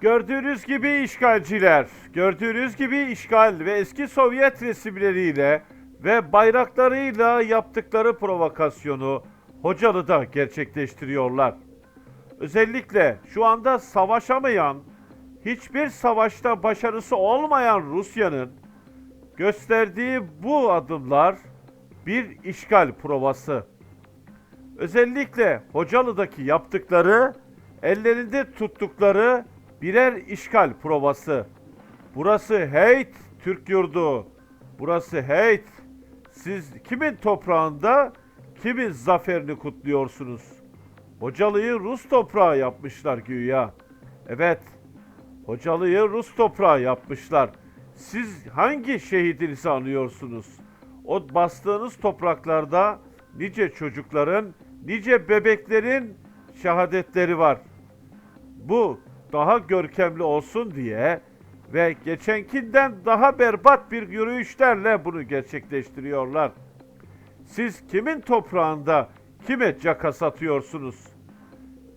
Gördüğünüz gibi işgalciler, gördüğünüz gibi işgal ve eski Sovyet resimleriyle ve bayraklarıyla yaptıkları provokasyonu Hocalı'da gerçekleştiriyorlar. Özellikle şu anda savaşamayan, hiçbir savaşta başarısı olmayan Rusya'nın gösterdiği bu adımlar bir işgal provası. Özellikle Hocalı'daki yaptıkları, ellerinde tuttukları birer işgal provası. Burası Heyt Türk yurdu. Burası Heyt. Siz kimin toprağında kimin zaferini kutluyorsunuz? Hocalı'yı Rus toprağı yapmışlar güya. Evet, Hocalı'yı Rus toprağı yapmışlar. Siz hangi şehidinizi anıyorsunuz? O bastığınız topraklarda nice çocukların, nice bebeklerin şehadetleri var. Bu daha görkemli olsun diye ve geçenkinden daha berbat bir yürüyüşlerle bunu gerçekleştiriyorlar. Siz kimin toprağında kime caka satıyorsunuz?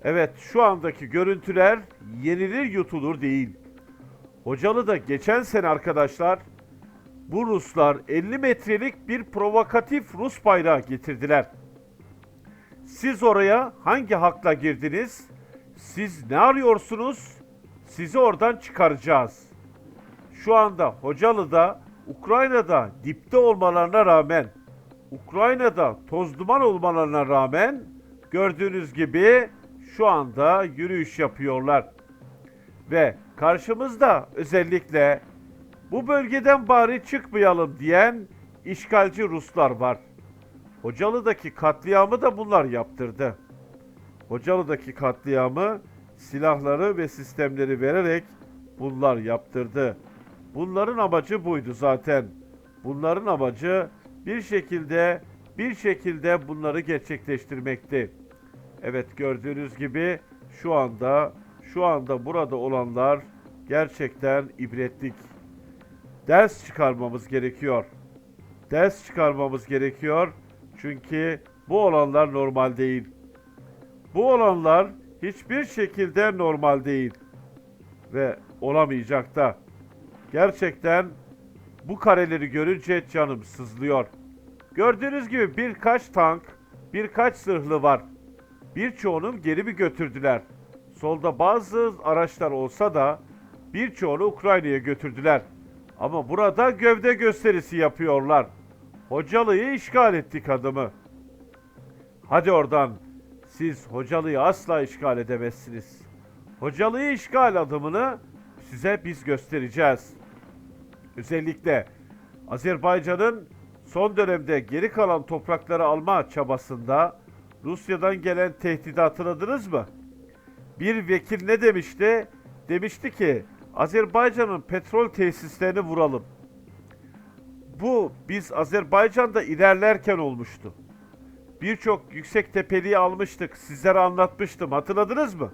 Evet şu andaki görüntüler yenilir yutulur değil. Hocalı'da geçen sene arkadaşlar bu Ruslar 50 metrelik bir provokatif Rus bayrağı getirdiler. Siz oraya hangi hakla girdiniz? Siz ne arıyorsunuz? Sizi oradan çıkaracağız. Şu anda Hocalı'da Ukrayna'da dipte olmalarına rağmen Ukrayna'da toz duman olmalarına rağmen gördüğünüz gibi şu anda yürüyüş yapıyorlar. Ve karşımızda özellikle bu bölgeden bari çıkmayalım diyen işgalci Ruslar var. Hocalı'daki katliamı da bunlar yaptırdı. Hocalı'daki katliamı silahları ve sistemleri vererek bunlar yaptırdı. Bunların amacı buydu zaten. Bunların amacı bir şekilde bir şekilde bunları gerçekleştirmekti. Evet gördüğünüz gibi şu anda şu anda burada olanlar gerçekten ibretlik. Ders çıkarmamız gerekiyor. Ders çıkarmamız gerekiyor. Çünkü bu olanlar normal değil. Bu olanlar hiçbir şekilde normal değil ve olamayacak da. Gerçekten bu kareleri görünce canım sızlıyor. Gördüğünüz gibi birkaç tank, birkaç zırhlı var. Birçoğunu geri bir götürdüler. Solda bazı araçlar olsa da birçoğunu Ukrayna'ya götürdüler. Ama burada gövde gösterisi yapıyorlar. Hocalı'yı işgal ettik adımı. Hadi oradan. Siz Hocalı'yı asla işgal edemezsiniz. Hocalı'yı işgal adımını size biz göstereceğiz. Özellikle Azerbaycan'ın son dönemde geri kalan toprakları alma çabasında Rusya'dan gelen tehdidi hatırladınız mı? Bir vekil ne demişti? Demişti ki Azerbaycan'ın petrol tesislerini vuralım. Bu biz Azerbaycan'da ilerlerken olmuştu. Birçok yüksek tepeliği almıştık. Sizlere anlatmıştım. Hatırladınız mı?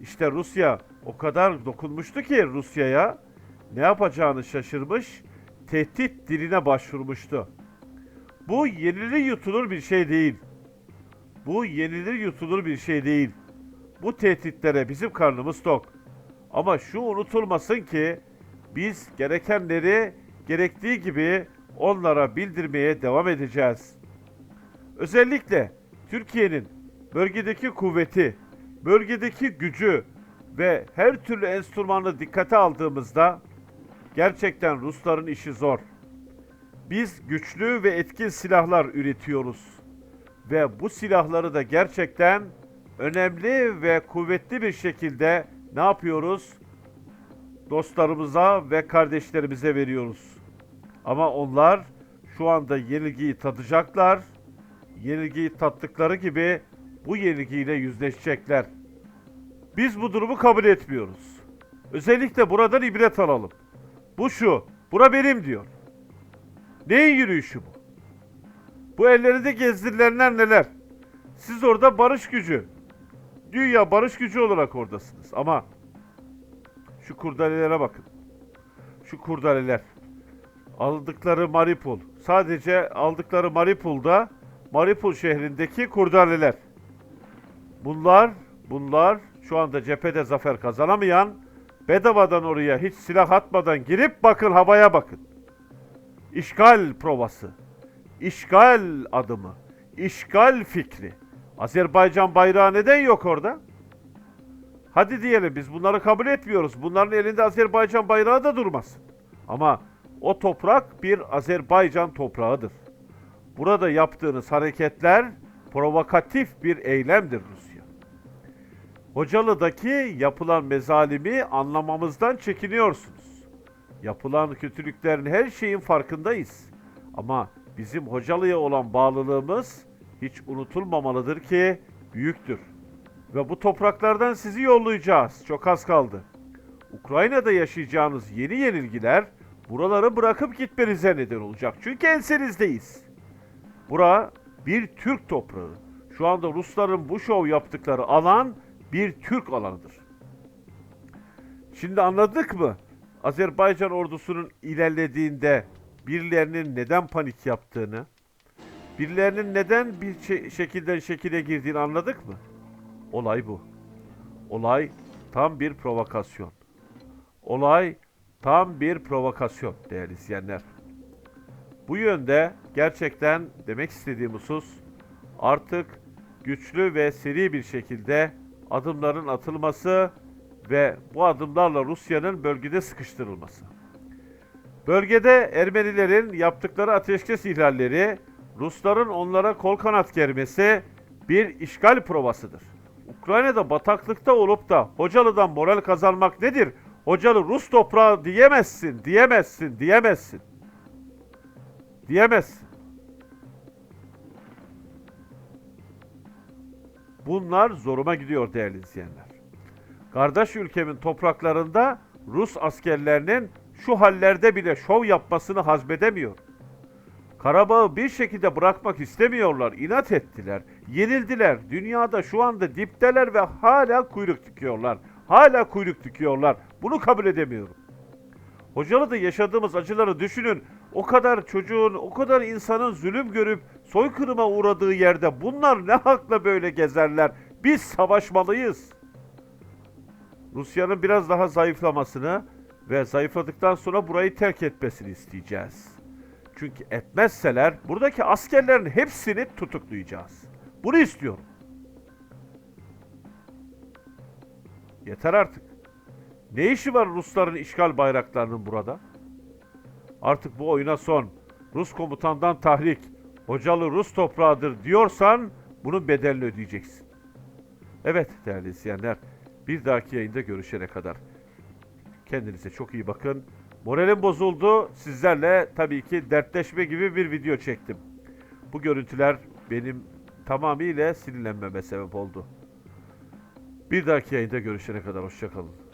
İşte Rusya o kadar dokunmuştu ki Rusya'ya ne yapacağını şaşırmış, tehdit diline başvurmuştu. Bu yenilir yutulur bir şey değil. Bu yenilir yutulur bir şey değil. Bu tehditlere bizim karnımız tok. Ama şu unutulmasın ki biz gerekenleri gerektiği gibi onlara bildirmeye devam edeceğiz. Özellikle Türkiye'nin bölgedeki kuvveti, bölgedeki gücü ve her türlü enstrümanı dikkate aldığımızda gerçekten Rusların işi zor. Biz güçlü ve etkin silahlar üretiyoruz ve bu silahları da gerçekten önemli ve kuvvetli bir şekilde ne yapıyoruz? Dostlarımıza ve kardeşlerimize veriyoruz. Ama onlar şu anda yenilgiyi tadacaklar. Yenilgiyi tattıkları gibi bu yenilgiyle yüzleşecekler. Biz bu durumu kabul etmiyoruz. Özellikle buradan ibret alalım. Bu şu, bura benim diyor. Neyin yürüyüşü bu? Bu ellerinde gezdirilenler neler? Siz orada barış gücü, dünya barış gücü olarak oradasınız. Ama şu kurdalelere bakın. Şu kurdaleler. Aldıkları Maripol. Sadece aldıkları Maripol'da Maripol şehrindeki kurdaleler. Bunlar, bunlar şu anda cephede zafer kazanamayan bedavadan oraya hiç silah atmadan girip bakın havaya bakın. İşgal provası, işgal adımı, işgal fikri. Azerbaycan bayrağı neden yok orada? Hadi diyelim biz bunları kabul etmiyoruz. Bunların elinde Azerbaycan bayrağı da durmasın. Ama o toprak bir Azerbaycan toprağıdır. Burada yaptığınız hareketler provokatif bir eylemdir Rusya. Hocalı'daki yapılan mezalimi anlamamızdan çekiniyorsunuz. Yapılan kötülüklerin her şeyin farkındayız. Ama bizim Hocalı'ya olan bağlılığımız hiç unutulmamalıdır ki büyüktür. Ve bu topraklardan sizi yollayacağız. Çok az kaldı. Ukrayna'da yaşayacağınız yeni yenilgiler buraları bırakıp gitmenize neden olacak. Çünkü ensenizdeyiz. Bura bir Türk toprağı. Şu anda Rusların bu şov yaptıkları alan bir Türk alanıdır. Şimdi anladık mı? Azerbaycan ordusunun ilerlediğinde birilerinin neden panik yaptığını, birilerinin neden bir şe- şekilden şekile girdiğini anladık mı? Olay bu. Olay tam bir provokasyon. Olay tam bir provokasyon değerli izleyenler. Bu yönde gerçekten demek istediğim husus artık güçlü ve seri bir şekilde adımların atılması ve bu adımlarla Rusya'nın bölgede sıkıştırılması. Bölgede Ermenilerin yaptıkları ateşkes ihlalleri, Rusların onlara kol kanat germesi bir işgal provasıdır. Ukrayna'da bataklıkta olup da Hocalı'dan moral kazanmak nedir? Hocalı Rus toprağı diyemezsin, diyemezsin, diyemezsin. Diyemezsin. Bunlar zoruma gidiyor değerli izleyenler. Kardeş ülkemin topraklarında Rus askerlerinin şu hallerde bile şov yapmasını hazmedemiyor. Karabağ'ı bir şekilde bırakmak istemiyorlar, inat ettiler, yenildiler. Dünyada şu anda dipteler ve hala kuyruk dikiyorlar. Hala kuyruk dikiyorlar. Bunu kabul edemiyorum. Hocalı'da yaşadığımız acıları düşünün. O kadar çocuğun, o kadar insanın zulüm görüp soykırıma uğradığı yerde bunlar ne hakla böyle gezerler? Biz savaşmalıyız. Rusya'nın biraz daha zayıflamasını ve zayıfladıktan sonra burayı terk etmesini isteyeceğiz. Çünkü etmezseler buradaki askerlerin hepsini tutuklayacağız. Bunu istiyorum. Yeter artık. Ne işi var Rusların işgal bayraklarının burada? Artık bu oyuna son. Rus komutandan tahrik, hocalı Rus toprağıdır diyorsan bunun bedelini ödeyeceksin. Evet değerli izleyenler, bir dahaki yayında görüşene kadar. Kendinize çok iyi bakın. Moralim bozuldu. Sizlerle tabii ki dertleşme gibi bir video çektim. Bu görüntüler benim tamamıyla sinirlenmeme sebep oldu. Bir dahaki yayında görüşene kadar hoşçakalın.